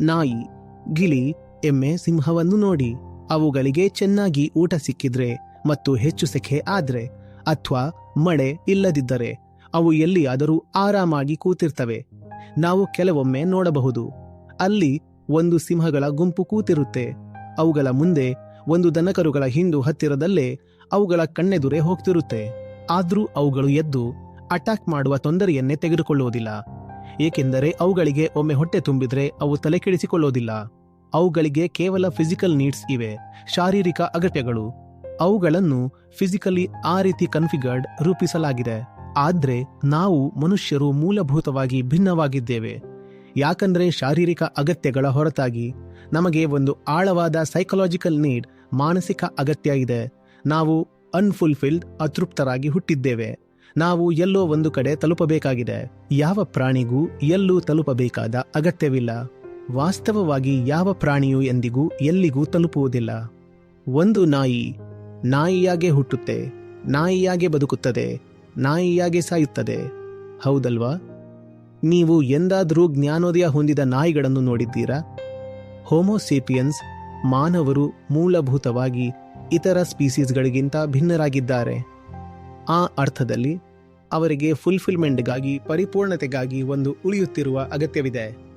ನಾಯಿ, ಗಿಳಿ, ಎಮ್ಮೆ, ಸಿಂಹವನ್ನು ನೋಡಿ. ಅವುಗಳಿಗೆ ಚೆನ್ನಾಗಿ ಊಟ ಸಿಕ್ಕಿದ್ರೆ ಮತ್ತು ಹೆಚ್ಚು ಸೆಖೆ ಆದ್ರೆ ಅಥವಾ ಮಳೆ ಇಲ್ಲದಿದ್ದರೆ ಅವು ಎಲ್ಲಿಯಾದರೂ ಆರಾಮಾಗಿ ಕೂತಿರ್ತವೆ. ನಾವು ಕೆಲವೊಮ್ಮೆ ನೋಡಬಹುದು. ಅಲ್ಲಿ ಒಂದು ಸಿಂಹಗಳ ಗುಂಪು ಕೂತಿರುತ್ತೆ. ಅವುಗಳ ಮುಂದೆ ಒಂದು ದನಕರುಗಳ ಹಿಂದು ಹತ್ತಿರದಲ್ಲೇ ಅವುಗಳ ಕಣ್ಣೆದುರೇ ಹೋಗ್ತಿರುತ್ತೆ. ಆದ್ರೂ ಅವುಗಳು ಎದ್ದು ಅಟ್ಯಾಕ್ ಮಾಡುವ ತೊಂದರೆಯನ್ನೇ ತೆಗೆದುಕೊಳ್ಳುವುದಿಲ್ಲ. ಏಕೆಂದರೆ ಅವುಗಳಿಗೆ ಒಮ್ಮೆ ಹೊಟ್ಟೆ ತುಂಬಿದ್ರೆ ಅವು ತಲೆ ಕೆಡಿಸಿಕೊಳ್ಳೋದಿಲ್ಲ. ಅವುಗಳಿಗೆ ಕೇವಲ ಫಿಸಿಕಲ್ ನೀಡ್ಸ್ ಇವೆ, ಶಾರೀರಿಕ ಅಗತ್ಯಗಳು. ಅವುಗಳನ್ನು ಫಿಸಿಕಲಿ ಆ ರೀತಿ ಕನ್ಫಿಗರ್ಡ್ ರೂಪಿಸಲಾಗಿದೆ. ಆದರೆ ನಾವು ಮನುಷ್ಯರು ಮೂಲಭೂತವಾಗಿ ಭಿನ್ನವಾಗಿದ್ದೇವೆ. ಯಾಕಂದರೆ ಶಾರೀರಿಕ ಅಗತ್ಯಗಳ ಹೊರತಾಗಿ ನಮಗೆ ಒಂದು ಆಳವಾದ ಸೈಕಲಾಜಿಕಲ್ ನೀಡ್ ಮಾನಸಿಕ ಅಗತ್ಯ ಇದೆ. ನಾವು ಅನ್ಫುಲ್ಫಿಲ್ಡ್ ಅತೃಪ್ತರಾಗಿ ಹುಟ್ಟಿದ್ದೇವೆ. ನಾವು ಎಲ್ಲೋ ಒಂದು ಕಡೆ ತಲುಪಬೇಕಾಗಿದೆ. ಯಾವ ಪ್ರಾಣಿಗೂ ಎಲ್ಲೂ ತಲುಪಬೇಕಾದ ಅಗತ್ಯವಿಲ್ಲ. ವಾಸ್ತವವಾಗಿ ಯಾವ ಪ್ರಾಣಿಯು ಎಂದಿಗೂ ಎಲ್ಲಿಗೂ ತಲುಪುವುದಿಲ್ಲ. ಒಂದು ನಾಯಿ, ನಾಯಿಯಾಗೆ ಹುಟ್ಟುತ್ತೆ, ನಾಯಿಯಾಗೆ ಬದುಕುತ್ತದೆ, ನಾಯಿಯಾಗೆ ಸಾಯುತ್ತದೆ. ಹೌದಲ್ವಾ? ನೀವು ಎಂದಾದರೂ ಜ್ಞಾನೋದಯ ಹೊಂದಿದ ನಾಯಿಗಳನ್ನು ನೋಡಿದ್ದೀರಾ? ಹೋಮೋಸೇಪಿಯನ್ಸ್ ಮಾನವರು ಮೂಲಭೂತವಾಗಿ ಇತರ ಸ್ಪೀಸೀಸ್ಗಳಿಗಿಂತ ಭಿನ್ನರಾಗಿದ್ದಾರೆ. ಆ ಅರ್ಥದಲ್ಲಿ ಅವರಿಗೆ ಫುಲ್ಫಿಲ್ಮೆಂಟ್ಗಾಗಿ ಪರಿಪೂರ್ಣತೆಗಾಗಿ ಒಂದು ಉಳಿಯುತ್ತಿರುವ ಅಗತ್ಯವಿದೆ.